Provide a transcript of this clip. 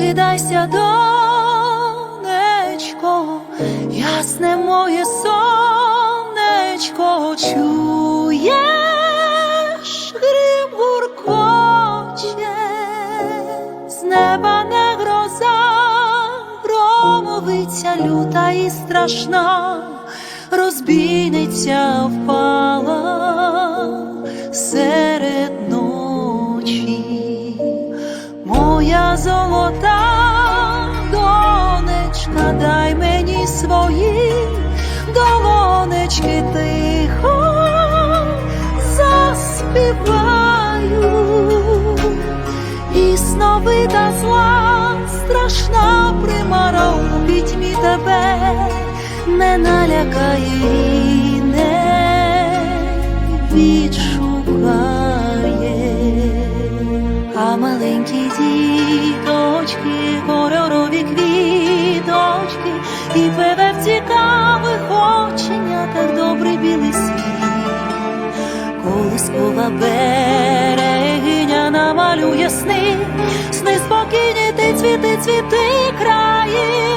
прокидайся, донечко, ясне моє сонечко, грім гуркоче, з неба не гроза, громовиця люта і страшна, розбійниця впала серед ночі, моя золота свої долонечки тихо заспіваю, і сновида зла, страшна примара у пітьмі тебе не налякає і не відшукає, а маленькі діточки, колискова берегиня намалює сни, сни спокійні, ти цвіти, цвіти, країна,